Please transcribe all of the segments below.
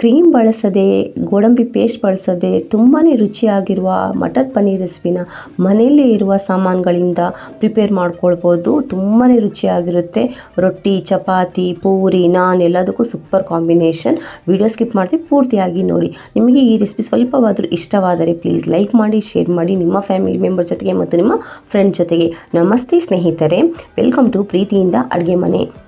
Cream ಬಳಸದೆ, ಗೋಡಂಬಿ paste ಬಳಸದೆ ತುಂಬಾ ರುಚಿಯಾಗಿರುವ ಮಟರ್ ಪನ್ನೀರ್ ರೆಸಿಪಿನ ಮನೆಯಲ್ಲೇ ಇರುವ ಸಾಮಾನುಗಳಿಂದ ಪ್ರಿಪೇರ್ ಮಾಡ್ಕೊಳ್ಬೋದು. ತುಂಬಾ ರುಚಿಯಾಗಿರುತ್ತೆ. ರೊಟ್ಟಿ, ಚಪಾತಿ, ಪೂರಿ, ನಾನ್ ಎಲ್ಲದಕ್ಕೂ ಸೂಪರ್ ಕಾಂಬಿನೇಷನ್. ವಿಡಿಯೋ ಸ್ಕಿಪ್ ಮಾಡ್ತೀವಿ ಪೂರ್ತಿಯಾಗಿ ನೋಡಿ. ನಿಮಗೆ ಈ ರೆಸಿಪಿ ಸ್ವಲ್ಪವಾದರೂ ಇಷ್ಟವಾದರೆ ಪ್ಲೀಸ್ ಲೈಕ್ ಮಾಡಿ, ಶೇರ್ ಮಾಡಿ ನಿಮ್ಮ ಫ್ಯಾಮಿಲಿ ಮೆಂಬರ್ ಜೊತೆಗೆ ಮತ್ತು ನಿಮ್ಮ ಫ್ರೆಂಡ್ ಜೊತೆಗೆ. ನಮಸ್ತೆ ಸ್ನೇಹಿತರೆ. ವೆಲ್ಕಮ್ ಟು ಪ್ರೀತಿಯಿಂದ ಅಡುಗೆ ಮನೆ.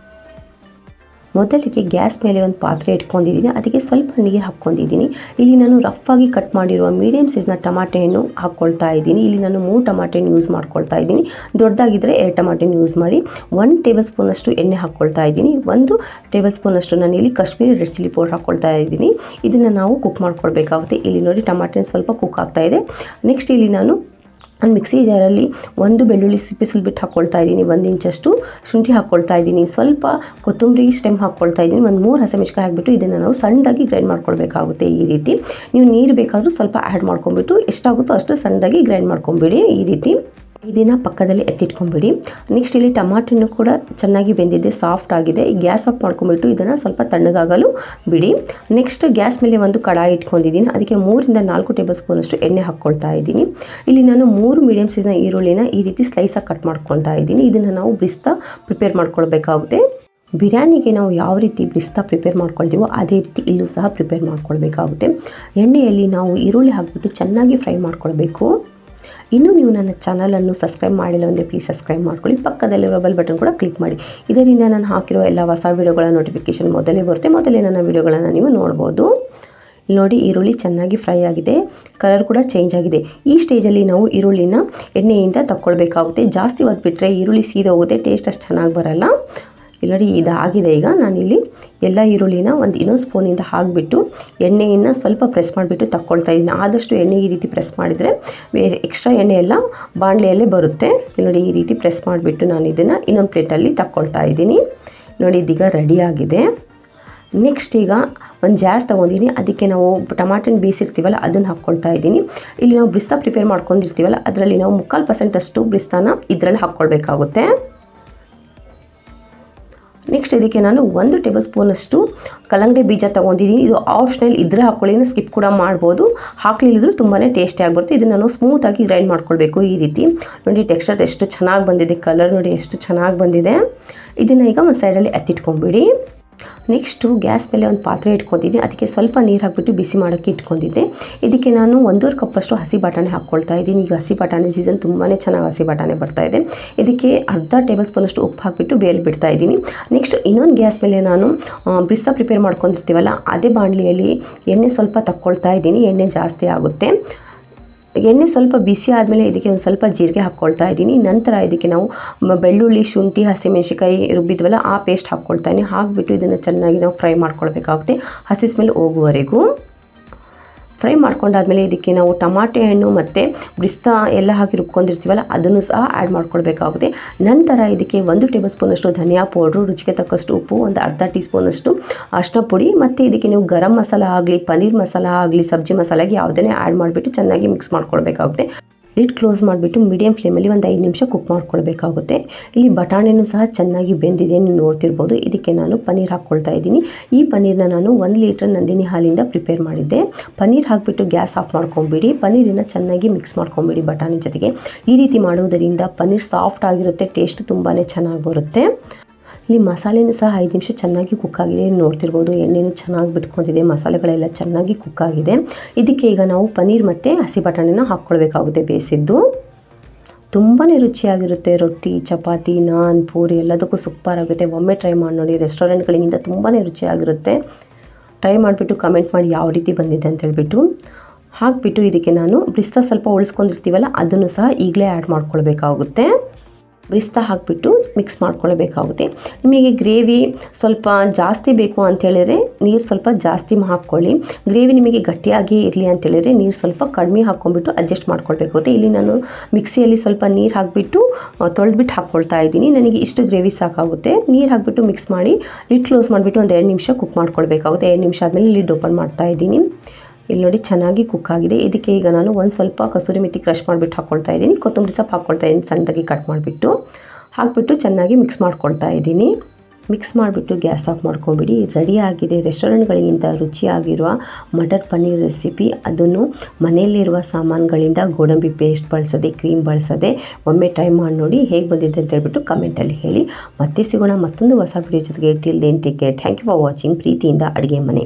ಮೊದಲಿಗೆ ಗ್ಯಾಸ್ ಮೇಲೆ ಒಂದು ಪಾತ್ರೆ ಇಟ್ಕೊಂಡಿದ್ದೀನಿ, ಅದಕ್ಕೆ ಸ್ವಲ್ಪ ನೀರು ಹಾಕ್ಕೊಂಡಿದ್ದೀನಿ. ಇಲ್ಲಿ ನಾನು ರಫ್ ಆಗಿ ಕಟ್ ಮಾಡಿರುವ ಮೀಡಿಯಮ್ ಸೈಜ್ನ ಟಮಾಟೆ ಹಣ್ಣು ಹಾಕ್ಕೊಳ್ತಾ ಇದ್ದೀನಿ. ಇಲ್ಲಿ ನಾನು ಮೂರು ಟಮಾಟೆ ಹಣ್ಣು ಯೂಸ್ ಮಾಡ್ಕೊಳ್ತಾ ಇದ್ದೀನಿ. ದೊಡ್ಡದಾಗಿದ್ದರೆ ಎರಡು ಟಮಾಟೆ ಯೂಸ್ ಮಾಡಿ ಒಂದು ಟೇಬಲ್ ಸ್ಪೂನಷ್ಟು ಎಣ್ಣೆ ಹಾಕ್ಕೊಳ್ತಾ ಇದ್ದೀನಿ. ಒಂದು ಟೇಬಲ್ ಸ್ಪೂನಷ್ಟು ನಾನು ಇಲ್ಲಿ ಕಾಶ್ಮೀರಿ ರೆಡ್ ಚಿಲ್ಲಿ ಪೌಡರ್ ಹಾಕ್ಕೊಳ್ತಾ ಇದ್ದೀನಿ. ಇದನ್ನು ನಾವು ಕುಕ್ ಮಾಡ್ಕೊಳ್ಬೇಕಾಗುತ್ತೆ. ಇಲ್ಲಿ ನೋಡಿ ಟಮಾಟೆ ಸ್ವಲ್ಪ ಕುಕ್ ಆಗ್ತಾ ಇದೆ. ನೆಕ್ಸ್ಟ್ ಇಲ್ಲಿ ನಾನು ಒಂದು ಮಿಕ್ಸಿ ಜಾರಲ್ಲಿ ಒಂದು ಬೆಳ್ಳುಳ್ಳಿ ಸಿಪ್ಪೆ ಸುಲ್ಬಿಟ್ಟು ಹಾಕ್ಕೊಳ್ತಾ ಇದ್ದೀನಿ. ಒಂದು ಇಂಚಷ್ಟು ಶುಂಠಿ ಹಾಕ್ಕೊಳ್ತಾ ಇದ್ದೀನಿ. ಸ್ವಲ್ಪ ಕೊತ್ತಂಬರಿ ಸ್ಟೆಮ್ ಹಾಕ್ಕೊಳ್ತಾ ಇದ್ದೀನಿ. ಒಂದು ಮೂರು ಹಸಿಮೆಣ್ಕಾಯಿ ಹಾಕ್ಬಿಟ್ಟು ಇದನ್ನು ನಾವು ಸಣ್ಣದಾಗಿ ಗ್ರೈಂಡ್ ಮಾಡ್ಕೊಳ್ಬೇಕಾಗುತ್ತೆ ಈ ರೀತಿ. ನೀವು ನೀರು ಬೇಕಾದರೂ ಸ್ವಲ್ಪ ಆ್ಯಡ್ ಮಾಡ್ಕೊಂಬಿಟ್ಟು ಎಷ್ಟಾಗುತ್ತೋ ಅಷ್ಟು ಸಣ್ಣದಾಗಿ ಗ್ರೈಂಡ್ ಮಾಡ್ಕೊಂಬಿಡಿ ಈ ರೀತಿ. ಇದನ್ನು ಪಕ್ಕದಲ್ಲಿ ಎತ್ತಿಟ್ಕೊಂಬಿಡಿ. ನೆಕ್ಸ್ಟ್ ಇಲ್ಲಿ ಟಮಾಟನ್ನು ಕೂಡ ಚೆನ್ನಾಗಿ ಬೆಂದಿದೆ ಸಾಫ್ಟ್ ಆಗಿದೆ. ಗ್ಯಾಸ್ ಆಫ್ ಮಾಡ್ಕೊಂಬಿಟ್ಟು ಇದನ್ನು ಸ್ವಲ್ಪ ತಣ್ಣಗಾಗಲು ಬಿಡಿ. ನೆಕ್ಸ್ಟ್ ಗ್ಯಾಸ್ ಮೇಲೆ ಒಂದು ಕಡಾಯಿ ಇಟ್ಕೊಂಡಿದ್ದೀನಿ. ಅದಕ್ಕೆ ಮೂರಿಂದ ನಾಲ್ಕು ಟೇಬಲ್ ಸ್ಪೂನಷ್ಟು ಎಣ್ಣೆ ಹಾಕ್ಕೊಳ್ತಾ ಇದ್ದೀನಿ. ಇಲ್ಲಿ ನಾನು ಮೂರು ಮೀಡಿಯಮ್ ಸೈಜ್ನ ಈರುಳ್ಳಿನ ಈ ರೀತಿ ಸ್ಲೈಸಾಗಿ ಕಟ್ ಮಾಡ್ಕೊಳ್ತಾ ಇದ್ದೀನಿ. ಇದನ್ನು ನಾವು ಬಿಸ್ತಾ ಪ್ರಿಪೇರ್ ಮಾಡ್ಕೊಳ್ಬೇಕಾಗುತ್ತೆ. ಬಿರಿಯಾನಿಗೆ ನಾವು ಯಾವ ರೀತಿ ಬಿಸ್ತಾ ಪ್ರಿಪೇರ್ ಮಾಡ್ಕೊಳ್ತೀವೋ ಅದೇ ರೀತಿ ಇಲ್ಲೂ ಸಹ ಪ್ರಿಪೇರ್ ಮಾಡ್ಕೊಳ್ಬೇಕಾಗುತ್ತೆ. ಎಣ್ಣೆಯಲ್ಲಿ ನಾವು ಈರುಳ್ಳಿ ಹಾಕಿಬಿಟ್ಟು ಚೆನ್ನಾಗಿ ಫ್ರೈ ಮಾಡ್ಕೊಳ್ಬೇಕು. ಇನ್ನೂ ನೀವು ನನ್ನ ಚಾನಲನ್ನು ಸಬ್ಸ್ಕ್ರೈಬ್ ಮಾಡಿಲ್ಲ ಅಂದರೆ ಪ್ಲೀಸ್ ಸಬ್ಸ್ಕ್ರೈಬ್ ಮಾಡ್ಕೊಳ್ಳಿ. ಪಕ್ಕದಲ್ಲಿರುವ ಬೆಲ್ ಬಟನ್ ಕೂಡ ಕ್ಲಿಕ್ ಮಾಡಿ. ಇದರಿಂದ ನಾನು ಹಾಕಿರೋ ಎಲ್ಲ ಹೊಸ ವೀಡಿಯೋಗಳ ನೋಟಿಫಿಕೇಷನ್ ಮೊದಲೇ ಬರುತ್ತೆ. ಮೊದಲೇ ನನ್ನ ವೀಡಿಯೋಗಳನ್ನು ನೀವು ನೋಡ್ಬೋದು. ನೋಡಿ, ಈರುಳ್ಳಿ ಚೆನ್ನಾಗಿ ಫ್ರೈ ಆಗಿದೆ. ಕಲರ್ ಕೂಡ ಚೇಂಜ್ ಆಗಿದೆ. ಈ ಸ್ಟೇಜಲ್ಲಿ ನಾವು ಈರುಳ್ಳಿನ ಎಣ್ಣೆಯಿಂದ ತಕ್ಕೊಳ್ಬೇಕಾಗುತ್ತೆ. ಜಾಸ್ತಿ ಹೊತ್ಬಿಟ್ರೆ ಈರುಳ್ಳಿ ಸೀದೋಗುತ್ತೆ. ಟೇಸ್ಟ್ ಅಷ್ಟು ಚೆನ್ನಾಗಿ ಬರಲ್ಲ. ಇಲ್ಲಿ ಇದಾಗಿದೆ. ಈಗ ನಾನಿಲ್ಲಿ ಎಲ್ಲ ಈರುಳ್ಳಿನ ಒಂದು ಇನ್ನೊಂದು ಸ್ಪೂನಿಂದ ಹಾಕಿಬಿಟ್ಟು ಎಣ್ಣೆಯನ್ನು ಸ್ವಲ್ಪ ಪ್ರೆಸ್ ಮಾಡಿಬಿಟ್ಟು ತಕ್ಕೊಳ್ತಾ ಇದ್ದೀನಿ. ಆದಷ್ಟು ಎಣ್ಣೆ ಈ ರೀತಿ ಪ್ರೆಸ್ ಮಾಡಿದರೆ ಎಕ್ಸ್ಟ್ರಾ ಎಣ್ಣೆ ಎಲ್ಲ ಬಾಣಲೆಯಲ್ಲೇ ಬರುತ್ತೆ. ಇಲ್ಲಿ ನೋಡಿ, ಈ ರೀತಿ ಪ್ರೆಸ್ ಮಾಡಿಬಿಟ್ಟು ನಾನು ಇದನ್ನು ಇನ್ನೊಂದು ಪ್ಲೇಟಲ್ಲಿ ತಕ್ಕೊಳ್ತಾ ಇದ್ದೀನಿ. ನೋಡಿ, ಇದೀಗ ರೆಡಿಯಾಗಿದೆ ನೆಕ್ಸ್ಟ್ ಈಗ ಒಂದು ಜಾರ್ ತೊಗೊಂಡಿನಿ. ಅದಕ್ಕೆ ನಾವು ಟಮಾಟನ್ ಬೇಯಿಸಿರ್ತೀವಲ್ಲ, ಅದನ್ನು ಹಾಕ್ಕೊಳ್ತಾ ಇದ್ದೀನಿ. ಇಲ್ಲಿ ನಾವು ಬ್ರಿಸ್ತಾ ಪ್ರಿಪೇರ್ ಮಾಡ್ಕೊಂಡಿರ್ತೀವಲ್ಲ, ಅದರಲ್ಲಿ ನಾವು ಮುಕ್ಕಾಲು ಪರ್ಸೆಂಟಷ್ಟು ಬ್ರಿಸ್ತಾನ ಇದರಲ್ಲಿ ಹಾಕ್ಕೊಳ್ಬೇಕಾಗುತ್ತೆ. ನೆಕ್ಸ್ಟ್ ಇದಕ್ಕೆ ನಾನು ಒಂದು ಟೇಬಲ್ ಸ್ಪೂನಷ್ಟು ಕಲ್ಲಂಗಡಿ ಬೀಜ ತೊಗೊಂಡಿದ್ದೀನಿ ಇದು ಆಪ್ಷನಲ್ ಇದ್ರೆ ಹಾಕ್ಕೊಳ್ಳಿ ಸ್ಕಿಪ್ ಕೂಡ ಮಾಡ್ಬೋದು. ಹಾಕ್ಲಿಲ್ಲದ್ರೂ ತುಂಬಾ ಟೇಸ್ಟಿ ಆಗಿಬಿಡುತ್ತೆ. ಇದನ್ನು ನಾನು ಸ್ಮೂತಾಗಿ ಗ್ರೈಂಡ್ ಮಾಡ್ಕೊಳ್ಬೇಕು ಈ ರೀತಿ. ನೋಡಿ ಟೆಕ್ಸ್ಚರ್ ಎಷ್ಟು ಚೆನ್ನಾಗಿ ಬಂದಿದೆ ಕಲರ್ ನೋಡಿ ಎಷ್ಟು ಚೆನ್ನಾಗಿ ಬಂದಿದೆ. ಇದನ್ನು ಈಗ ಒಂದು ಸೈಡಲ್ಲಿ ಎತ್ತಿಟ್ಕೊಂಬಿಡಿ ನೆಕ್ಸ್ಟು ಗ್ಯಾಸ್ ಮೇಲೆ ಒಂದು ಪಾತ್ರೆ ಇಟ್ಕೊಂಡಿದ್ದೆ. ಅದಕ್ಕೆ ಸ್ವಲ್ಪ ನೀರು ಹಾಕಿಬಿಟ್ಟು ಬಿಸಿ ಮಾಡೋಕ್ಕೆ ಇಟ್ಕೊಂಡಿದ್ದೆ. ಇದಕ್ಕೆ ನಾನು ಒಂದೂವರೆ ಕಪ್ಪಷ್ಟು ಹಸಿ ಬಟಾಣಿ ಹಾಕ್ಕೊಳ್ತಾ ಇದ್ದೀನಿ. ಈಗ ಹಸಿ ಬಟಾಣಿ ಸೀಸನ್ ತುಂಬಾ ಚೆನ್ನಾಗಿ ಹಸಿ ಬಟಾಣಿ ಬರ್ತಾ ಇದೆ. ಇದಕ್ಕೆ ಅರ್ಧ ಟೇಬಲ್ ಸ್ಪೂನಷ್ಟು ಉಪ್ಪು ಹಾಕಿಬಿಟ್ಟು ಬೇಲ್ ಬಿಡ್ತಾ ಇದ್ದೀನಿ. ನೆಕ್ಸ್ಟ್ ಇನ್ನೊಂದು ಗ್ಯಾಸ್ ಮೇಲೆ ನಾನು ಬಿಸ್ಸಾ ಪ್ರಿಪೇರ್ ಮಾಡ್ಕೊಂಡಿರ್ತೀವಲ್ಲ, ಅದೇ ಬಾಣಲಿಯಲ್ಲಿ ಎಣ್ಣೆ ಸ್ವಲ್ಪ ತಕ್ಕೊಳ್ತಾ ಇದ್ದೀನಿ. ಎಣ್ಣೆ ಜಾಸ್ತಿ ಆಗುತ್ತೆ. ಎಣ್ಣೆ ಸ್ವಲ್ಪ ಬಿಸಿ ಆದಮೇಲೆ ಇದಕ್ಕೆ ಒಂದು ಸ್ವಲ್ಪ ಜೀರಿಗೆ ಹಾಕ್ಕೊಳ್ತಾ ಇದ್ದೀನಿ. ನಂತರ ಇದಕ್ಕೆ ನಾವು ಬೆಳ್ಳುಳ್ಳಿ, ಶುಂಠಿ ಹಸಿಮೆಣಸಿಕಾಯಿ ರುಬ್ಬಿದ್ವಲ್ಲ ಆ ಪೇಸ್ಟ್ ಹಾಕ್ಕೊಳ್ತಾ ಇದ್ದೀನಿ. ಹಾಕಿಬಿಟ್ಟು ಇದನ್ನು ಚೆನ್ನಾಗಿ ನಾವು ಫ್ರೈ ಮಾಡ್ಕೊಳ್ಬೇಕಾಗುತ್ತೆ. ಹಸಿ ಸ್ಮೆಲ್ ಹೋಗುವವರೆಗೂ. ಫ್ರೈ ಮಾಡ್ಕೊಂಡಾದ್ಮೇಲೆ ಇದಕ್ಕೆ ನಾವು ಟಮಾಟೆ ಹಣ್ಣು ಮತ್ತು ಬ್ರಿಸ್ತಾ ಎಲ್ಲ ಹಾಕಿ ರುಬ್ಕೊಂಡಿರ್ತೀವಲ್ಲ, ಅದನ್ನು ಸಹ ಆ್ಯಡ್ ಮಾಡ್ಕೊಳ್ಬೇಕಾಗುತ್ತೆ. ನಂತರ ಇದಕ್ಕೆ ಒಂದು ಟೇಬಲ್ ಸ್ಪೂನಷ್ಟು ಧನಿಯಾ ಪೌಡ್ರು, ರುಚಿಗೆ ತಕ್ಕಷ್ಟು ಉಪ್ಪು, ಒಂದು ಅರ್ಧ ಟೀ ಸ್ಪೂನಷ್ಟು ಅರಿಶಿನ ಪುಡಿ, ಮತ್ತು ಇದಕ್ಕೆ ನೀವು ಗರಂ ಮಸಾಲ ಆಗಲಿ, ಪನ್ನೀರ್ ಮಸಾಲ ಆಗಲಿ, ಸಬ್ಜಿ ಮಸಾಲಾಗಿ ಯಾವುದನ್ನೇ ಆ್ಯಡ್ ಮಾಡಿಬಿಟ್ಟು ಚೆನ್ನಾಗಿ ಮಿಕ್ಸ್ ಮಾಡ್ಕೊಳ್ಬೇಕಾಗುತ್ತೆ. ಲಿಡ್ ಕ್ಲೋಸ್ ಮಾಡಿಬಿಟ್ಟು ಮೀಡಿಯಮ್ ಫ್ಲೇಮಲ್ಲಿ ಒಂದು ಐದು ನಿಮಿಷ ಕುಕ್ ಮಾಡ್ಕೊಳ್ಬೇಕಾಗುತ್ತೆ. ಇಲ್ಲಿ ಬಟಾಣಿನೂ ಸಹ ಚೆನ್ನಾಗಿ ಬೆಂದಿದೆ ನೀವು ನೋಡ್ತಿರ್ಬೋದು. ಇದಕ್ಕೆ ನಾನು ಪನ್ನೀರ್ ಹಾಕ್ಕೊಳ್ತಾ ಇದ್ದೀನಿ. ಈ ಪನ್ನೀರ್ನ ನಾನು ಒಂದು ಲೀಟ್ರ್ ನಂದಿನಿ ಹಾಲಿಂದ ಪ್ರಿಪೇರ್ ಮಾಡಿದ್ದೆ. ಪನ್ನೀರ್ ಹಾಕಿಬಿಟ್ಟು ಗ್ಯಾಸ್ ಆಫ್ ಮಾಡ್ಕೊಂಬಿಡಿ. ಪನ್ನೀರನ್ನು ಚೆನ್ನಾಗಿ ಮಿಕ್ಸ್ ಮಾಡ್ಕೊಂಬಿಡಿ ಬಟಾಣಿ ಜೊತೆಗೆ. ಈ ರೀತಿ ಮಾಡುವುದರಿಂದ ಪನ್ನೀರ್ ಸಾಫ್ಟ್ ಆಗಿರುತ್ತೆ ಟೇಸ್ಟ್ ತುಂಬಾ ಚೆನ್ನಾಗಿ ಬರುತ್ತೆ. ಇಲ್ಲಿ ಮಸಾಲೆನೂ ಸಹ ಐದು ನಿಮಿಷ ಚೆನ್ನಾಗಿ ಕುಕ್ ಆಗಿದೆ. ನೋಡ್ತಿರ್ಬೋದು ಎಣ್ಣೆನೂ ಚೆನ್ನಾಗಿ ಬಿಟ್ಕೊತಿದೆ ಮಸಾಲೆಗಳೆಲ್ಲ ಚೆನ್ನಾಗಿ ಕುಕ್ ಆಗಿದೆ. ಇದಕ್ಕೆ ಈಗ ನಾವು ಪನ್ನೀರ್ ಮತ್ತು ಹಸಿ ಬಟಾಣಿನ ಹಾಕ್ಕೊಳ್ಬೇಕಾಗುತ್ತೆ ಬೇಯಿಸಿದ್ದು. ತುಂಬಾ ರುಚಿಯಾಗಿರುತ್ತೆ. ರೊಟ್ಟಿ, ಚಪಾತಿ, ನಾನ್, ಪೂರಿ ಎಲ್ಲದಕ್ಕೂ ಸೂಪರ್ ಆಗುತ್ತೆ. ಒಮ್ಮೆ ಟ್ರೈ ಮಾಡಿ ನೋಡಿ ರೆಸ್ಟೋರೆಂಟ್ಗಳಿಗಿಂತ ತುಂಬಾ ರುಚಿಯಾಗಿರುತ್ತೆ. ಟ್ರೈ ಮಾಡಿಬಿಟ್ಟು ಕಮೆಂಟ್ ಮಾಡಿ ಯಾವ ರೀತಿ ಬಂದಿದೆ ಅಂತ ಹೇಳಿಬಿಟ್ಟು. ಹಾಕಿಬಿಟ್ಟು ಇದಕ್ಕೆ ನಾನು ಬಿಸ್ತಾ ಸ್ವಲ್ಪ ಉಳಿಸ್ಕೊಂಡಿರ್ತೀವಲ್ಲ, ಅದನ್ನು ಸಹ ಈಗಲೇ ಆ್ಯಡ್ ಮಾಡ್ಕೊಳ್ಬೇಕಾಗುತ್ತೆ. ಬ್ರಿಸ್ತಾ ಹಾಕಿಬಿಟ್ಟು ಮಿಕ್ಸ್ ಮಾಡ್ಕೊಳ್ಬೇಕಾಗುತ್ತೆ. ನಿಮಗೆ ಗ್ರೇವಿ ಸ್ವಲ್ಪ ಜಾಸ್ತಿ ಬೇಕು ಅಂತೇಳಿದರೆ ನೀರು ಸ್ವಲ್ಪ ಜಾಸ್ತಿ ಹಾಕ್ಕೊಳ್ಳಿ. ಗ್ರೇವಿ ನಿಮಗೆ ಗಟ್ಟಿಯಾಗಿ ಇರಲಿ ಅಂತೇಳಿದರೆ ನೀರು ಸ್ವಲ್ಪ ಕಡಿಮೆ ಹಾಕ್ಕೊಂಡ್ಬಿಟ್ಟು ಅಡ್ಜಸ್ಟ್ ಮಾಡ್ಕೊಳ್ಬೇಕಾಗುತ್ತೆ. ಇಲ್ಲಿ ನಾನು ಮಿಕ್ಸಿಯಲ್ಲಿ ಸ್ವಲ್ಪ ನೀರು ಹಾಕಿಬಿಟ್ಟು ತೊಳೆದ್ಬಿಟ್ಟು ಹಾಕ್ಕೊಳ್ತಾ ಇದ್ದೀನಿ. ನನಗೆ ಇಷ್ಟು ಗ್ರೇವಿ ಸಾಕಾಗುತ್ತೆ. ನೀರು ಹಾಕಿಬಿಟ್ಟು ಮಿಕ್ಸ್ ಮಾಡಿ, ಲಿಡ್ ಕ್ಲೋಸ್ ಮಾಡಿಬಿಟ್ಟು ಒಂದು ಎರಡು ನಿಮಿಷ ಕುಕ್ ಮಾಡ್ಕೊಳ್ಬೇಕಾಗುತ್ತೆ. ಎರಡು ನಿಮಿಷ ಆದಮೇಲೆ ಲಿಡ್ ಓಪನ್ ಮಾಡ್ತಾ ಇದ್ದೀನಿ. ಇಲ್ಲಿ ನೋಡಿ ಚೆನ್ನಾಗಿ ಕುಕ್ ಆಗಿದೆ. ಇದಕ್ಕೆ ಈಗ ನಾನು ಒಂದು ಸ್ವಲ್ಪ ಕಸೂರಿ ಮೆಥಿ ಕ್ರಷ್ ಮಾಡಿಬಿಟ್ಟು ಹಾಕ್ಕೊಳ್ತಾ ಇದ್ದೀನಿ. ಕೊತ್ತಂಬರಿ ಸೊಪ್ಪು ಹಾಕ್ಕೊಳ್ತಾ ಇದ್ದೀನಿ, ಸಣ್ಣದಾಗಿ ಕಟ್ ಮಾಡಿಬಿಟ್ಟು. ಹಾಕ್ಬಿಟ್ಟು ಚೆನ್ನಾಗಿ ಮಿಕ್ಸ್ ಮಾಡ್ಕೊಳ್ತಾ ಇದ್ದೀನಿ. ಮಿಕ್ಸ್ ಮಾಡಿಬಿಟ್ಟು ಗ್ಯಾಸ್ ಆಫ್ ಮಾಡ್ಕೊಂಬಿಡಿ. ರೆಡಿ ಆಗಿದೆ. ರೆಸ್ಟೋರೆಂಟ್ಗಳಿಗಿಂತ ರುಚಿಯಾಗಿರುವ ಮಟರ್ ಪನ್ನೀರ್ ರೆಸಿಪಿ ಅದನ್ನು ಮನೆಯಲ್ಲಿರುವ ಸಾಮಾನುಗಳಿಂದ ಗೋಡಂಬಿ ಪೇಸ್ಟ್ ಬಳಸದೆ ಕ್ರೀಮ್ ಬಳಸದೆ ಒಮ್ಮೆ ಟ್ರೈ ಮಾಡಿ ನೋಡಿ ಹೇಗೆ ಬಂದಿದೆ ಅಂತ ಹೇಳ್ಬಿಟ್ಟು ಕಮೆಂಟಲ್ಲಿ ಹೇಳಿ. ಮತ್ತೆ ಸಿಗೋಣ ಮತ್ತೊಂದು ಹೊಸ ವಿಡಿಯೋ ಜೊತೆಗೆ. Till then take thank you for watching ಪ್ರೀತಿಯಿಂದ ಅಡುಗೆ ಮನೆ.